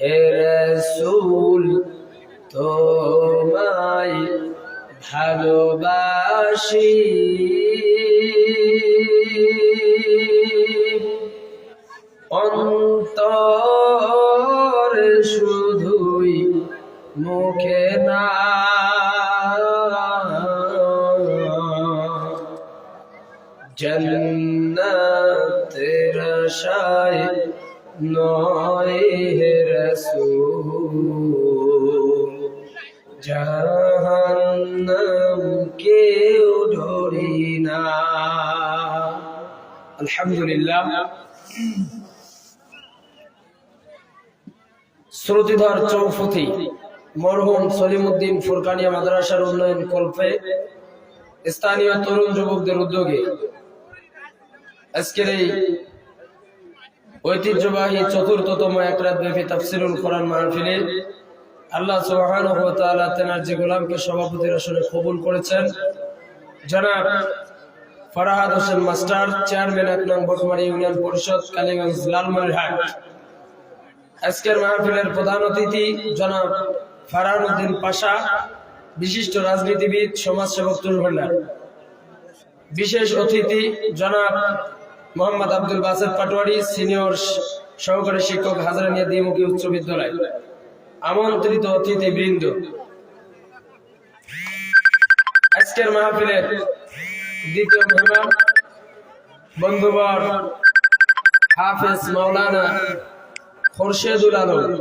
রসুল তোমায় ভালোবাসি। অন্তর শুধুই মুখে না। জন্নতের আশায় নয় রসুল। আলহামদুলিল্লাহ। শ্রুতিধর চৌফতি, মরহুম সলিমুদ্দিন ফুরকানিয়া মাদ্রাসার উন্নয়ন কল্পে স্থানীয় তরুণ যুবকদের উদ্যোগে আজকের এই ঐতিহ্যবাহী চতুর্থতম এক রাত ব্যাপী তাফসিরুল কোরআন মাহফিলে আল্লাহ সুবহানাহু ওয়া তাআলা তেনার যে গোলামকে সভাপতির আসনে কবুল করেছেন। জনাব ফরাহাদ হোসেন মাস্টার, চেয়ারম্যান এক নং বটমারি ইউনিয়ন পরিষদ, কালীগঞ্জ, লালমনিরহাট। আজকের মাহফিলের প্রধান অতিথি জনাব ফারহান উদ্দিন পাশা, বিশিষ্ট রাজনীতিবিদ, সমাজসেবক তুলভান্ডার বিশেষ অতিথি জনাব মোহাম্মদ আব্দুল বাসেদ পাটোয়ারি সিনিয়র সহকারী শিক্ষক হাজারানিয়া দ্বিমুখী উচ্চ বিদ্যালয়। আমন্ত্রিত অতিথি বৃন্দ আজকের মাহফিলের দ্বিতীয় মেহমান বন্ধুবর হাফেজ মাওলানা খোরশেদুল আলম।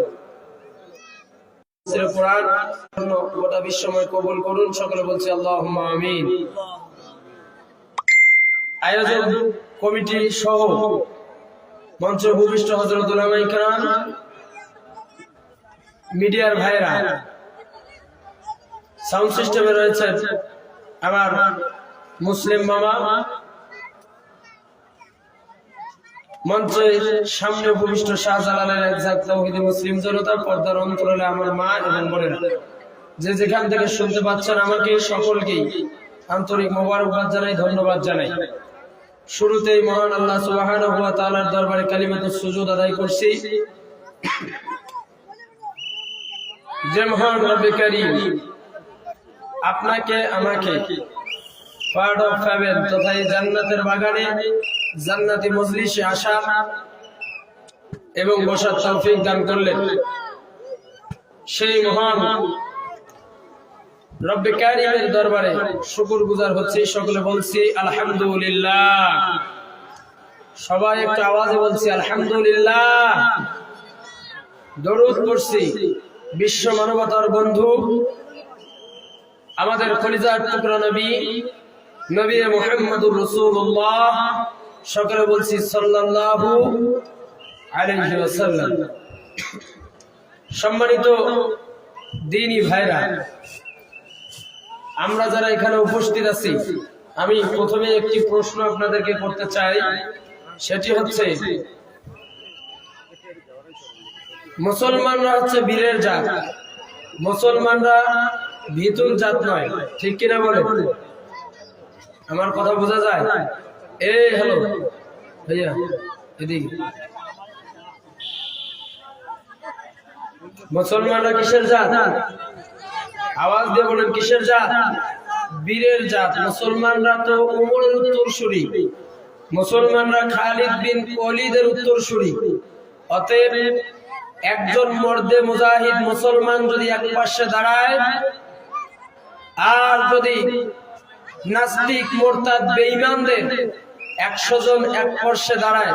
আয়োজক কমিটি সহ মঞ্চ ভূমিষ্ঠ হজরত মিডিয়ার ভাইরা সাউন্ড সিস্টেমে রয়েছেন আমার মুসলিম মামা। মঞ্চের সামনে উপবিষ্ট শাহজালালের একজাক তৌহিদি মুসলিম জনতা, পর্দার অন্তরালে আমার মা এবং বোনেরা। যে যেখান থেকে শুনতে পাচ্ছেন আমাকে, সকলকেই আন্তরিক মোবারকবাদ জানাই, ধন্যবাদ জানাই। শুরুতেই মহান আল্লাহ সুবহানাহু ওয়া তাআলার দরবারে কালিমাতুস সুজুদ আদায় করছি। যে মহান রব্বে কারীম আপনাকে, আমাকে পার্ট অফ হেভেন তথা এই জান্নাতের বাগানে জান্নাতি মজলিসে আসা এবং বসার তৌফিক দান করলেন। সেই মহান রব্বে কারিমের দরবারে গুজার হচ্ছে, সকলে বলছি আলহামদুলিল্লাহ। সবাই একটু আওয়াজে আলহামদুলিল্লাহ। পড়ছি। বিশ্ব মানবতার বন্ধু, আমাদের খলিজার টুকরা নবী নবী মুহাম্মদুর রাসূলুল্লাহ, সকলে বলছি সাল্লাল্লাহু আলাইহি সম্মানিত দিনী ভাইরা আমরা যারা এখানে উপস্থিত আছি, আমি প্রথমে একটি প্রশ্ন আপনাদেরকে করতে চাই। সেটি হচ্ছে, মুসলমানরা হচ্ছে বীরের জাত। মুসলমানরা ভিতুর জাত নয়। ঠিক কিনা বলে আমার কথা বোঝা যায়? এ, হ্যালো। ভাইয়া, এদিকে। মুসলমানরা কিসের জাত? আওয়াজ দিয়ে বলেন, কিসের জাত? বীরের জাত। মুসলমানরা তো উমরের উত্তরসূরি। মুসলমানরা খালিদ বিন ওয়ালিদের উত্তরসূরি। অতএব একজন মর্দে মুজাহিদ মুসলমান যদি এক পাশে দাঁড়ায়, আর যদি নাস্তিক, মোরতাদ, বেঈমানদের একশো জন এক পাশে দাঁড়ায়,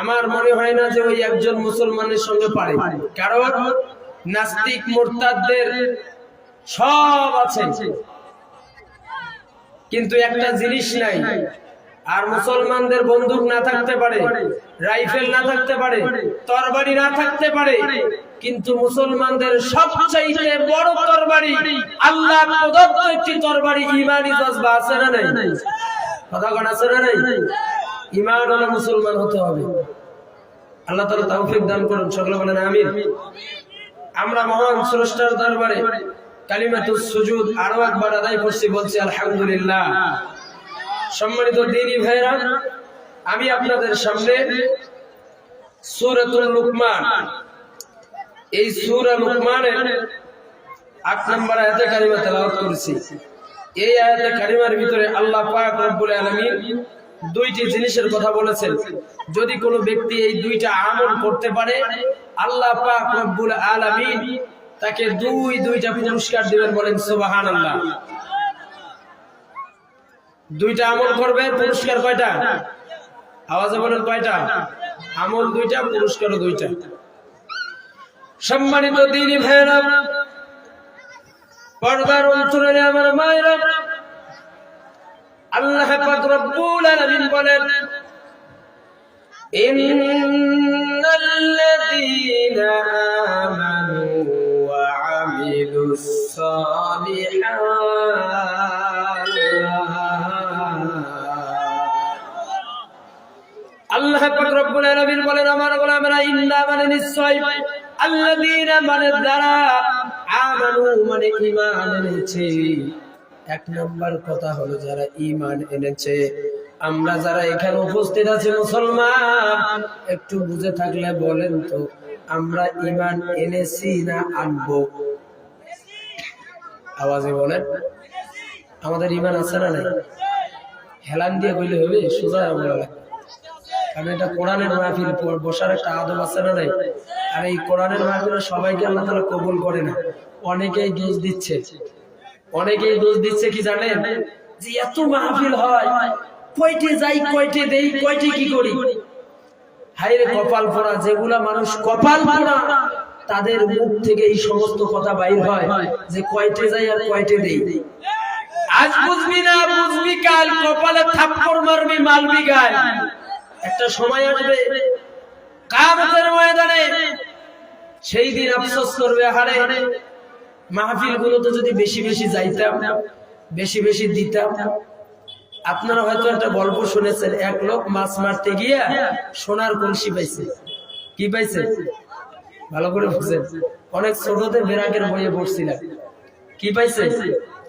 আমার মনে হয় না যে ওই একজন মুসলমানের সঙ্গে পারে। কারণ নাস্তিক, মোরতাদদের সব আছে। কিন্তু একটা জিনিস নাই। আর মুসলমানদের বন্দুক না থাকতে পারে, রাইফেল না থাকতে পারে, তরবারি না থাকতে পারে, কিন্তু মুসলমানদের সবচাইতে বড় তরবারি আল্লাহ প্রদত্ত একটি তরবারি ইমানি জজবা আছে না নাই? কথা আছে না নাই? ইমান হলো মুসলমান হতে হবে। আল্লাহ তাআলা তৌফিক দান করুন, সকলে বলেন আমিন। আমরা মহান স্রষ্টার দরবারে কালিমাতুস সুজুদ আরও একবার আদায় করছি, বলছি আলহামদুলিল্লাহ। সম্মানিত দিনী ভাইরা আমি আপনাদের সামনে সূরাতুল লুকমান, এই সূরা লুকমানের আট নম্বর আয়াতে কারিমা তেলাওয়াত করেছি। এই আয়াতে কারিমার ভিতরে আল্লাহ পাক রব্বুল আলামিন দুইটি জিনিসের কথা বলেছেন। যদি কোনো ব্যক্তি এই দুইটা আমল করতে পারে, আল্লাহ পাক রব্বুল আলামিন তাকে দুই, দুইটা পুরস্কার দিবেন বলেন, সুবহানাল্লাহ। দুইটা আমল করবে, পুরস্কার কয়টা? আওয়াজে বলেন কয়টা? আমল দুইটা, পুরস্কারও দুইটা। সম্মানিত দিনী ভাইরা পর্দার অন্তরে আমার মায়েরা, আল্লাহ রব্বুল আলামিন বলেন, ইন্নাল্লাযীনা আমানু মানে মানে মানে আমরা যারা এখানে উপস্থিত আছি মুসলমান, একটু বুঝে থাকলে বলেন তো, আমরা ইমান এনেছি না আনব? আওয়াজে বলেন, আমাদের ঈমান আছে না নাই? হেলান দিয়ে কইলে হবে, সোজা বলা কারণ এটা কোরআনের মাহফিল, বসার একটা আদব আছে না নাই? আর এই কোরআনের মাহফিলে সবাইকে আল্লাহ তালা কবুল করে না। অনেকেই দোষ দিচ্ছে। অনেকেই দোষ দিচ্ছে কি জানেন? যে এত মাহফিল হয়, কয়টে যাই, কয়টে দেই, কয়টে কি করি? হাইরে কপাল পড়া, যেগুলা মানুষ কপাল পড়া তাদের মুখ থেকে এই সমস্ত কথা বাইর হয় যে কয়টে যাই আর কয়টে দেই। আজ বুঝবি না বুঝবি কাল কপালে থাপ্পড় মারবি মালবি গায়। একটা সময় আসবে কামতের ময়দানে সেই দিন আফসোস করবে হারে মাহফিল গুলোতে যদি বেশি বেশি যাইতাম বেশি বেশি দিতাম আপনারা হয়তো একটা গল্প শুনেছেন এক লোক মাছ মারতে গিয়ে সোনার কলসি পাইছে। কি পাইছে? ভালো করে বুঝছেন। অনেক ছোটতে বেরাকের বইয়ে পড়ছিলাম। কি পাইছে?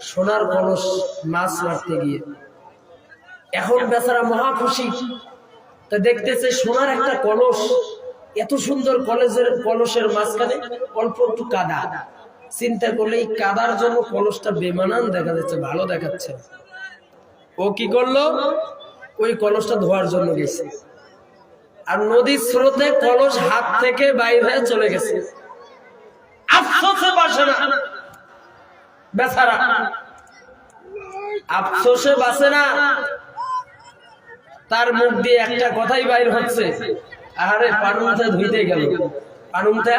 সোনার কলস মাছ মারতে গিয়ে। এখন বেচারা মহা খুশি। তা দেখতেছে সোনার একটা কলস। এত সুন্দর কলেজের কলসের মাঝখানে অল্প একটু কাদা। চিন্তা করলে এই কাদার জন্য কলসটা বেমানান দেখা যাচ্ছে, ভালো দেখাচ্ছে ও কি করল? ওই কলসটা ধোয়ার জন্য গেছে। আর নদীর স্রোতে কলস হাত থেকে বাইরে হয়ে চলে গেছে। আফসোসে বাসে না। বেচারা। আফসোসে বাসে না। তার মুখ দিয়ে একটা কথাই বাইর হচ্ছে। আরে পানুমটা ধুইতে গেল। পানুমটা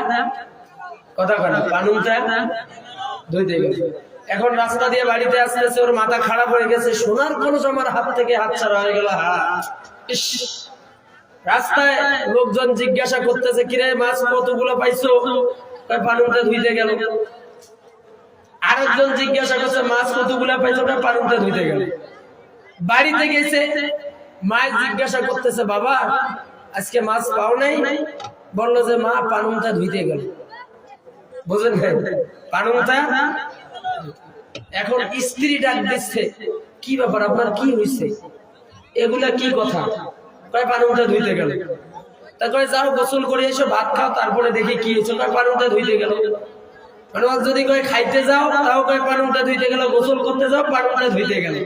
কথা কথা পানুমটা ধুইতে গেল। এখন রাস্তা দিয়ে বাড়িতে আসতেছে, ওর মাথা খারাপ হয়ে গেছে। সোনার কলস আমার হাত থেকে হাত ছাড়া হয়ে গেল। হা। রাস্তায় লোকজন জিজ্ঞাসা করতেছে, কিরে মাছ কতগুলো পাইছো? পানুমটা ধুইতে গেল। আরেকজন জিজ্ঞাসা করছে, মাছ কতগুলো পাইছো? পানুমটা ধুইতে গেল। বাড়িতে গেছে। মায়ের জিজ্ঞাসা করতেছে, বাবা, আজকে মাছ পাও নাই? বলল যে, মা পানুমটা ধুইতে গেল। বুঝলেন পানুমটা এখন স্ত্রী ডাক দিচ্ছে, কি ব্যাপার? আপনার কি হয়েছে এগুলা কি কথা? কয় পানুমটা ধুইতে গেল? তারপরে যাও গোসল করে এসো, ভাত খাও, তারপরে দেখি কি হয়েছে। কয় পানুমটা ধুইতে গেল। মানে যদি কয়, খাইতে যাও তাও কয় পানুমটা ধুইতে গেল, গোসল করতে যাও পানুমটা ধুইতে গেল।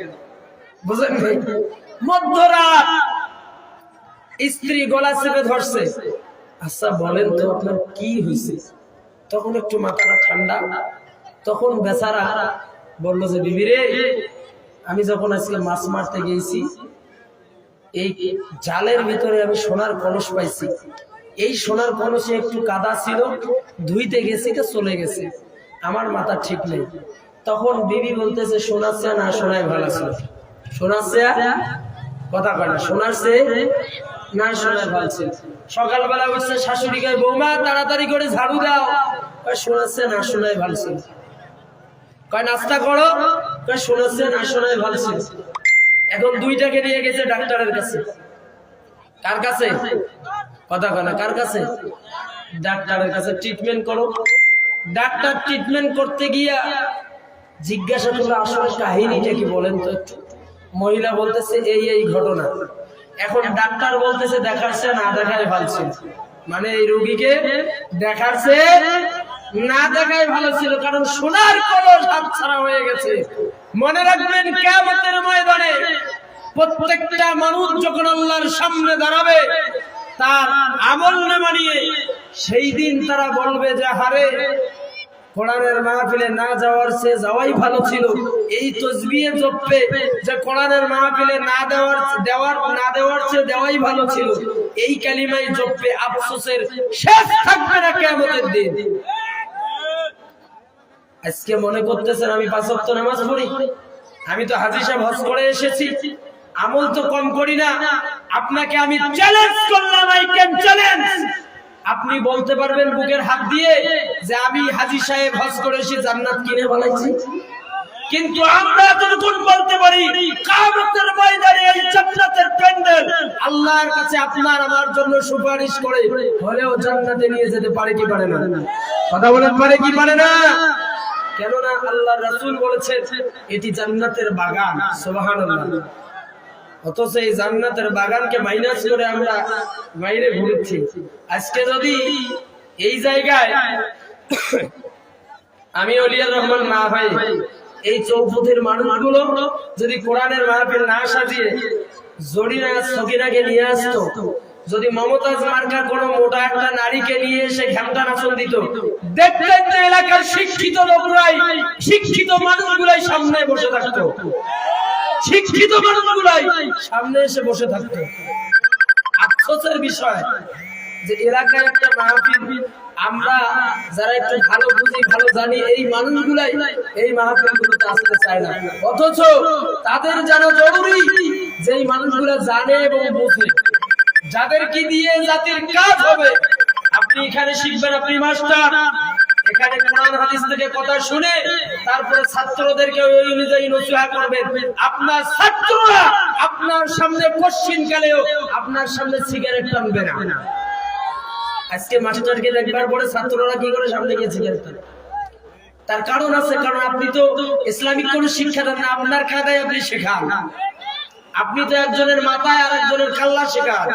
বুঝলেন মধ্যরাত স্ত্রী গলা চেপে ধরছে। আচ্ছা বলেন তো আপনার কি হয়েছে? তখন একটু মাথাটা ঠান্ডা। তখন বেচারা বলল যে, বিবি রে, আমি যখন আজকে মাছ মারতে গিয়েছি এই জালের ভিতরে আমি সোনার কলস পাইছি। এই সোনার কলসে একটু কাদা ছিল, ধুইতে গেছি তো চলে গেছে। আমার মাথা ঠিক নেই। তখন বিবি বলতেছে সোনার চেয়ে না, সোনাই ভালো ছিল সোনার চেয়ে কথা কয় না সোনার চেয়ে না সোনার ভালো ছিল সকালবেলা উঠছে শাশুড়ি গায়ে বৌমা, তাড়াতাড়ি করে ঝাড়ু দাও। সোনার চেয়ে না, সোনাই ভালো ছিল কয়, নাস্তা করো? কয়, শোনাচ্ছে না শোনায় ভালো ছিল এখন দুইটাকে নিয়ে গেছে ডাক্তারের কাছে। কার কাছে? কথা কয় না, কার কাছে? ডাক্তারের কাছে ট্রিটমেন্ট করো। ডাক্তার ট্রিটমেন্ট করতে গিয়া জিজ্ঞাসা করলে, আসলে কাহিনীটা কি বলেন তো একটু? মহিলা বলতেছে, এই এই ঘটনা। এখন ডাক্তার বলতেছে, দেখাচ্ছে না দেখায় ভালছে মানে এই রুগীকে দেখাচ্ছে না দেখাই ভালো ছিল, কারণ সোনার কলস হাত ছাড়া হয়ে গেছে। মনে রাখবেন কেমতের ময়দানে প্রত্যেকটা মানুষ যখন আল্লাহর সামনে দাঁড়াবে, তার আমল নামা নিয়ে সেই দিন তারা বলবে যে হারে কোরআনের মাহফিলে না যাওয়ার চেয়ে যাওয়াই ভালো ছিল। এই তসবিয়ে জপে যে, কোরআনের মাহফিলে না দেওয়ার দেওয়ার, না দেওয়ার চেয়ে দেওয়াই ভালো ছিল। এই কালিমাই জপে আফসোসের শেষ থাকবে না কেমতের দিন। আজকে মনে করতেছেন আমি পাঁচ ওয়াক্ত নামাজ পড়ি? আমি তো হাজি সাহেব হজ করে এসেছি। আমল তো কম করি না। আপনাকে আমি চ্যালেঞ্জ করলাম আই ক্যান চ্যালেঞ্জ আপনি বলতে পারবেন বুকের হাত দিয়ে যে আমি হাজি সাহেব হজ করে এসে জান্নাত কিনে বলাইছি কিন্তু আমরা যতক্ষণ বলতে পারি, কিয়ামতের ময়দানে এই জান্নাতের প্যান্ডেল আল্লাহর কাছে আপনার আমার জন্য সুপারিশ করে, হলেও জান্নাতে নিয়ে যেতে পারে কি পারে না? কথা বলেন, পারে কি পারে না? কেননা আল্লাহ রাসূল বলেছেন, এটি জান্নাতের বাগান, সুবহানাল্লাহ। অথচ এই জান্নাতের বাগানকে মাইনাস করে আমরা বাইরে ঘুরছি। আজকে যদি এই জায়গায় আমি অলিয়ার রহমান মা ভাই, এই চৌপথের মানুষগুলো যদি কোরআনের মাহফিল না সাজিয়ে জরিনা সকিনাকে নিয়ে আসতো যদি মমতাজ মার্কার কোন মোটা একটা নারীকে নিয়ে এসে ঘ্যামটা নাচন দিত, দেখতেন যে এলাকার শিক্ষিত লোকরাই, শিক্ষিত মানুষগুলাই সামনে বসে থাকতো। শিক্ষিত মানুষগুলাই সামনে এসে বসে থাকতো। আফসোসের বিষয় যে এলাকায় একটা মাহফিল, আমরা যারা একটু ভালো বুঝি, ভালো জানি, এই মানুষগুলাই এই মাহফিল গুলোতে আসতে চায় না। অথচ তাদের জানা জরুরি যে এই মানুষগুলা জানে এবং বোঝে। যাদের কি দিয়ে জাতির কাজ হবে, আপনি এখানে শিখবেন আপনি মাস্টার। এখানে কোরআন হাদিস থেকে কথা শুনে তারপরে ছাত্রদেরকে ওই অনুযায়ী নসিহা করবেন। আপনার ছাত্ররা আপনার সামনে কোশ্চিন কালেও আপনার সামনে সিগারেট টানবে না। আজকে মাস্টারকে দেখবার পরে ছাত্ররা কি করে সামনে গিয়ে সিগারেট টানে? তার কারণ আছে, কারণ আপনি তো ইসলামিক কোন শিক্ষা দেন না, আপনার খাতায় আপনি শেখান। আপনি তো একজনের মাথায় আর একজনের কাল্লা শেখান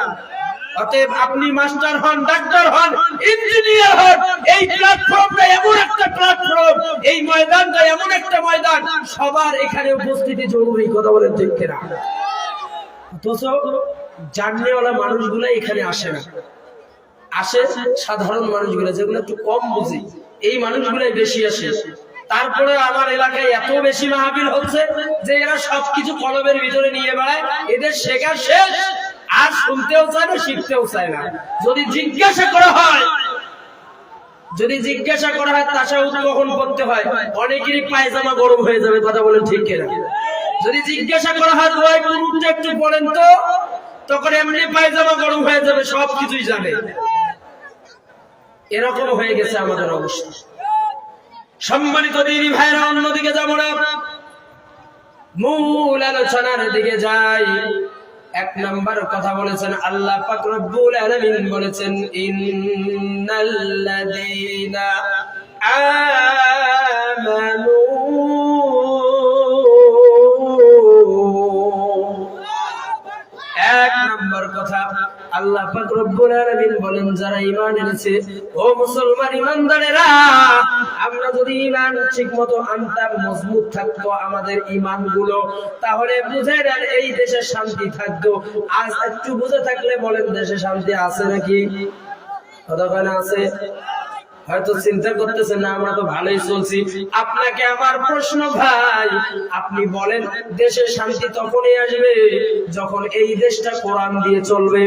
অতএব আপনি মাস্টার হন, ডাক্তার হন, ইঞ্জিনিয়ার হন, এই প্ল্যাটফর্মটা এমন একটা প্ল্যাটফর্ম এই ময়দানটা এমন একটা ময়দান, সবার এখানে উপস্থিতি জরুরি, কথা বলেন ঠিক অথচ মানুষগুলো এখানে আসে না। আসে সাধারণ মানুষগুলো, যেগুলো একটু কম বুঝি। এই মানুষগুলাই বেশি আসে। তারপরে আমার এলাকায় এত বেশি মাহবিল হচ্ছে যে এরা সবকিছু কলমের ভিতরে নিয়ে বেড়ায়। এদের শেখা শেষ। আর শুনতেও চায় না, শিখতেও চায় না। যদি জিজ্ঞাসা করা হয়, যদি জিজ্ঞাসা করা হয় তাসাউদ কখন করতে হয়? অনেকেরই পায়জামা গরম হয়ে যাবে, কথা বলে ঠিক কিনা? যদি জিজ্ঞাসা করা হয় দোয়াই কুনুতটা একটু পড়েন তো, তখন এমনি পায়জামা গরম হয়ে যাবে, সবকিছুই জানে। এরকম হয়ে গেছে আমাদের অবস্থা। সম্মানিত দিদি ভাইরা অন্যদিকে যাব না। মূল আলোচনার দিকে যাই। এক নম্বর কথা বলেছেন, আল্লাহ পাক আলামিন বলেছেন, ইন্নাল্লাযীনা আমানু আল্লাহ বলেন, যারা এনেছে, ও মুসলমান আমরা যদি ঈমান ঠিকমতো আনতাম, মজবুত থাকতো আমাদের ইমানগুলো তাহলে বুঝে এই দেশে শান্তি থাকতো। আজ একটু বুঝে থাকলে বলেন, দেশে শান্তি আছে নাকি? আছে? হয়তো চিন্তা করতেছেন, না, আমরা তো ভালোই চলছি। আপনাকে আমার প্রশ্ন, ভাই, আপনি বলেন, দেশে শান্তি তখনই আসবে যখন এই দেশটা কোরআন দিয়ে চলবে।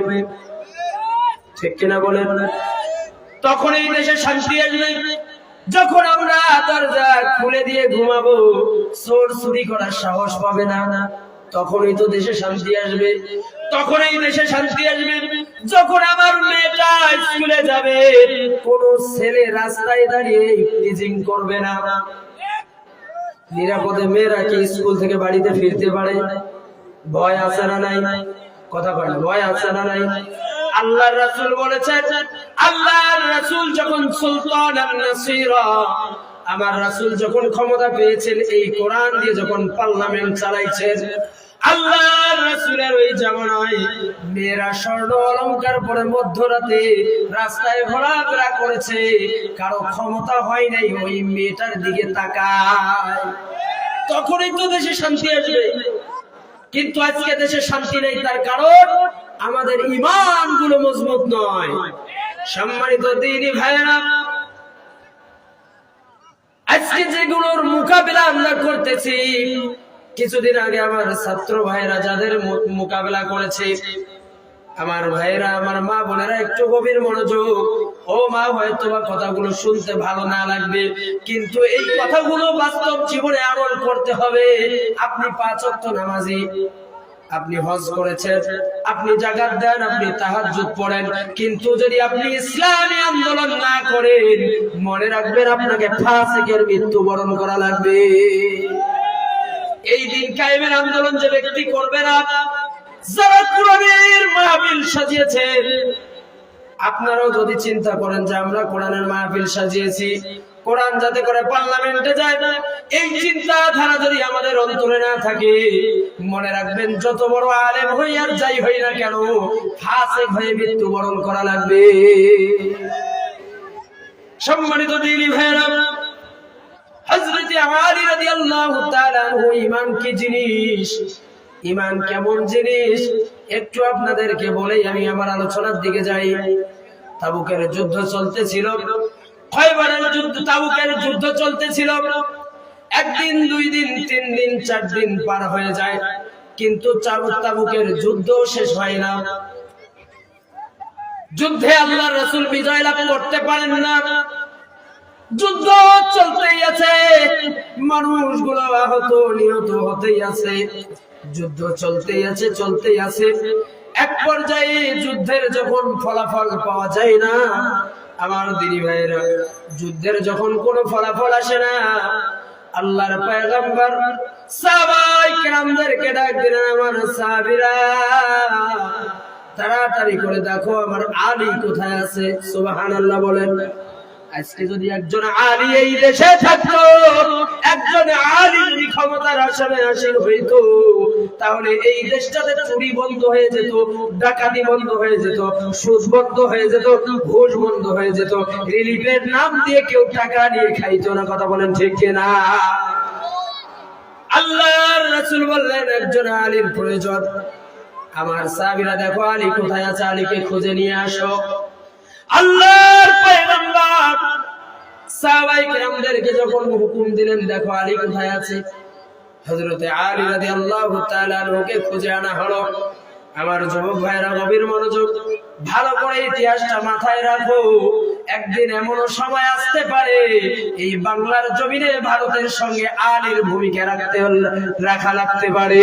ঠিক কিনা বলেন? তখন এই দেশে শান্তি আসবে। যখন আমরা দরজা খুলে দিয়ে ঘুমাবো, চোর চুরি করার সাহস পাবে না। তখনই তো দেশে শান্তি আসবে, তখন এই দেশে শান্তি আসবে। যখন আমার মেয়েটা স্কুলে যাবে, কোন ছেলে রাস্তায় দাঁড়িয়ে টিচিং করবে না। নিরাপদে মেয়েরা কি স্কুল থেকে বাড়িতে ফিরতে পারে? ভয় আছে না নাই? কথা বলে ভয় আছে না নাই? আল্লাহর রাসূল বলেছেন, আল্লাহর রাসূল যখন সুলতান নাসিরা আমার রাসূল যখন ক্ষমতা পেয়েছেন, এই কোরআন দিয়ে যখন পার্লামেন্ট চালাইছেন তখনই তো দেশে শান্তি কিন্তু আজকে দেশে শান্তি নেই, তার কারণ আমাদের ইমানগুলো মজবুত নয়। সম্মানিত দিনী ভাইয়েরা আজকে যেগুলোর মোকাবিলা আমরা করতেছি, কিছুদিন আগে আমার ছাত্র ভাইরা যাদের মোকাবিলা করেছে, আমার ভাইরা আমার মা বোনেরা একটু গভীর মনোযোগ, ও মা হয়তো বা কথাগুলো শুনতে ভালো না লাগবে, কিন্তু এই কথাগুলো বাস্তব জীবনে আমল করতে হবে। আপনি পাঁচ ওয়াক্ত নামাজি, আপনি হজ করেছেন, আপনি জাগাত দেন, আপনি তাহাজ্জুদ পড়েন, কিন্তু যদি আপনি ইসলামী করেন, মনে রাখবেন আপনাকে মৃত্যুবরণ করা লাগবে। এই দিন কায়েমের আন্দোলন যে ব্যক্তি করবে না, যারা কোরআনের মাহফিল সাজিয়েছেন, আপনারাও যদি চিন্তা করেন যে আমরা কোরআনের মাহফিল সাজিয়েছি, কোরআন যাতে করে পার্লামেন্টে যায় না এই চিন্তাধারা যদি আমাদের অন্তরে না থাকে, মনে রাখবেন যত বড় আলেম হই আর যাই হই না কেন ফাঁসে হয়ে মৃত্যুবরণ করা লাগবে। সম্মানিত দিনী ভাইরা হযরত আলী রাদিয়াল্লাহু তাআলা ঈমান কি জিনিস? ঈমান কেমন জিনিস? একটু আপনাদেরকে বলেই আমি আমার আলোচনার দিকে যাই। তাবুকের যুদ্ধ চলতেছিল। খয়বারের যুদ্ধ? তাবুকের যুদ্ধ চলতেছিল। একদিন, দুই দিন, তিন দিন, চার দিন পার হয়ে যায়। কিন্তু তাবুকের যুদ্ধ শেষ হয় না। যুদ্ধে আল্লাহ রসুল বিজয় লাভ করতে পারেন না। যুদ্ধ চলতেই আছে, মানুষগুলো আহত, নিহত হতেই আছে। যুদ্ধ চলতেই আছে চলতেই আছে। এক পর্যায়ে যুদ্ধের যখন ফলাফল পাওয়া যায় না, আমার দিদি ভাইরা যুদ্ধের যখন কোনো ফলাফল আসে না, আল্লাহর পয়গম্বর সবাই কেরামদেরকে ডাক দিলেন, আমার সাহাবীরা তাড়াতাড়ি করে দেখো আমার আলী কোথায় আছে। সুবহানাল্লাহ বলেন। আজকে যদি একজন আলী এই দেশে থাকতো, একজন আলী যদি ক্ষমতার আসনে আসীন হইতো, তাহলে এই দেশটাতে চুরি বন্ধ হয়ে যেত, ডাকাতি বন্ধ হয়ে যেত, সুদ বন্ধ হয়ে যেত, ঘুষ বন্ধ হয়ে যেত। রিলিফের নাম দিয়ে কেউ টাকা নিয়ে খাইতো না, কথা বলেন ঠিক কিনা? আল্লাহর রাসূল বললেন, একজন আলীর প্রয়োজন। আমার সাহাবীরা দেখো আলী কোথায় আছে? আলীকে খুঁজে নিয়ে আসো। আল্লাহর পয়গম্বর। সাহাবাই কেরামদেরকে যখন হুকুম দিলেন দেখো আলী কোথায় আছে? হযরতে আলী রাদিয়াল্লাহু তাআলা ওকে খুঁজে আনা হলো। আমার যুবক ভাইরা গভীর মনোযোগ। ভালো করে ইতিহাসটা মাথায় রাখো। একদিন এমন সময় আসতে পারে এই বাংলার জমিনে ভারতের সঙ্গে আলীর ভূমিকা রাখতে রাখা লাগতে পারে।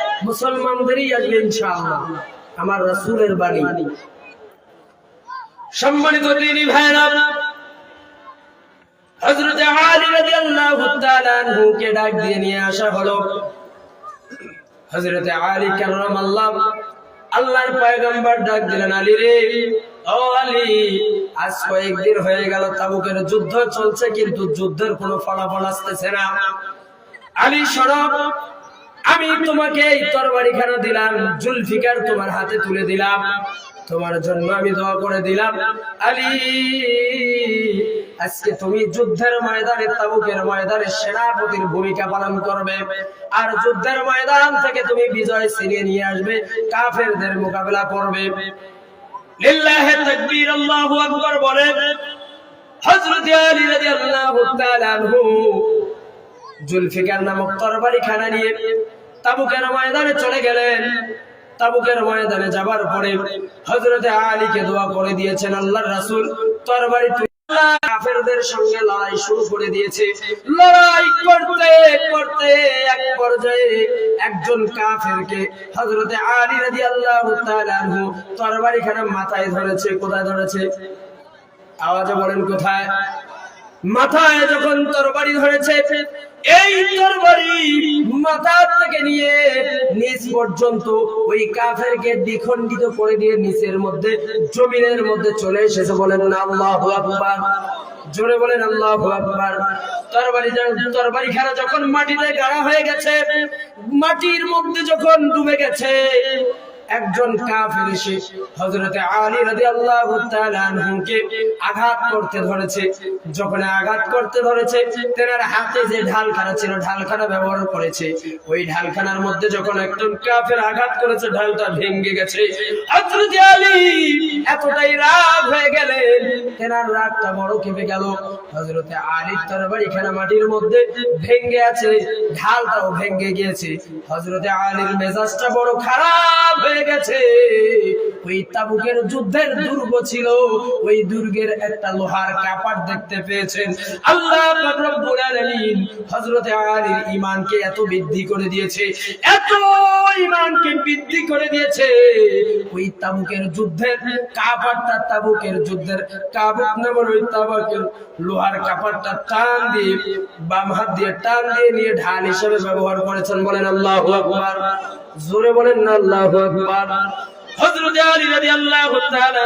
মুসলমানদেরই আসবে আমার রাসূলের বাণী। সম্মানিত দিনী ভাইরা তাবুকের যুদ্ধ চলছে, কিন্তু যুদ্ধের কোনো ফলাফল আসতেছে না। আলী সরব আমি তোমাকে এই তরবারিখানা দিলাম, জুলফিকার তোমার হাতে তুলে দিলাম। তোমার জন্য আমি দোয়া করে দিলাম। আলী, আজকে তুমি যুদ্ধের ময়দানে, তাবুকের ময়দানে সেনাপতির ভূমিকা পালন করবে। আর যুদ্ধের ময়দান থেকে তুমি বিজয় ছিনিয়ে নিয়ে আসবে, কাফেরদের মোকাবেলা করবে। লিল্লাহি তাকবীর, আল্লাহু আকবার বলে, হযরত আলী রাদিয়াল্লাহু তাআলা আনহু জুলফিকার নামক তরবারি খানা নিয়ে তাবুকের ময়দানে চলে গেলেন। তাবুকের ময়দানে যাবার পরে হযরতে আলীকে দোয়া করে দিয়েছেন আল্লাহর রাসূল। তরবারি লড়াই শুরু করে দিয়েছে। লড়াই করতে করতে এক পর্যায়ে একজন কাফেরকে হযরতে আলী রাদিয়াল্লাহু তাআলা আনহু তরবারিখানা মাথায় ধরেছে, কোথায় ধরেছে? আওয়াজে বলেন কোথায়? মাথায় যখন তরবারি ধরেছে, এই তরবারি মাথা থেকে নিয়ে নিচ পর্যন্ত ওই কাফেরকে দ্বিখণ্ডিত করে দিয়ে নিচের মধ্যে, জমিনের মধ্যে চলে এসেছে বলেন না, আল্লাহু আকবার। জোরে বলেন, আল্লাহু আকবার। তরবারি তরবারি খেলা যখন মাটিতে গাড়া হয়ে গেছে, মাটির মধ্যে যখন ডুবে গেছে একজন কাফের এসে হযরতে আলী রাদিয়াল্লাহু তাআলা আনহুকে আঘাত করতে ধরেছে। যখন আঘাত করতে ধরেছে, তেনার হাতে যে ঢালখানা ছিল, ঢালখানা ব্যবহার করেছে। ওই ঢালখানার মধ্যে যখন একজন কাফের আঘাত করেছে, ঢালটা ভেঙে গেছে। হযরতে আলী এতটাই রাগ হয়ে গেলেন, তেনার রাগটা বড় কেঁপে গেল। হযরতে আলীর তরবারি খানা মাটির মধ্যে ভেঙে আছে, ঢালটাও ভেঙে গিয়েছে। হযরতে আলীর মেজাজটা বড় খারাপ হয়ে গেছে। ওই তাবুকের যুদ্ধের দুর্গ ছিল। ওই দুর্গের একটা লোহার দেখতে পেয়েছেন। আল্লাহ আলীর এত বৃদ্ধি করে দিয়েছে, এত বৃদ্ধি করে দিয়েছে। ওই তাবুকের যুদ্ধের তাবুকের যুদ্ধের কাবুক ওই তাবুকের লোহার টান দিয়ে বাম হাত দিয়ে টান দিয়ে নিয়ে ঢাল হিসেবে ব্যবহার করেছেন। বলেন জোরে বলেন না, আল্লাহু আকবার। হযরত আলী রাদিয়াল্লাহু তাআলা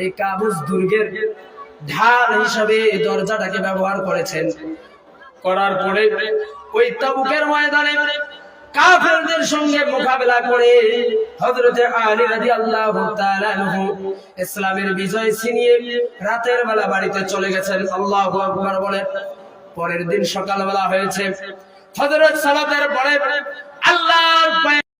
এই কাবুস দুর্গের ঢাল হিসাবে দরজাটাকে ব্যবহার করেছেন। করার পরে ওই তাবুকের ময়দানে কাফেরদের সঙ্গে মোকাবেলা করে আলী রাদিয়াল্লাহু তাআলা ইসলামের বিজয় ছিনিয়ে রাতের বেলা বাড়িতে চলে গেছেন। আল্লাহু আকবার বলে পরের দিন সকালবেলা হয়েছে। হযরত সালাতের পরে আল্লাহর পায়ে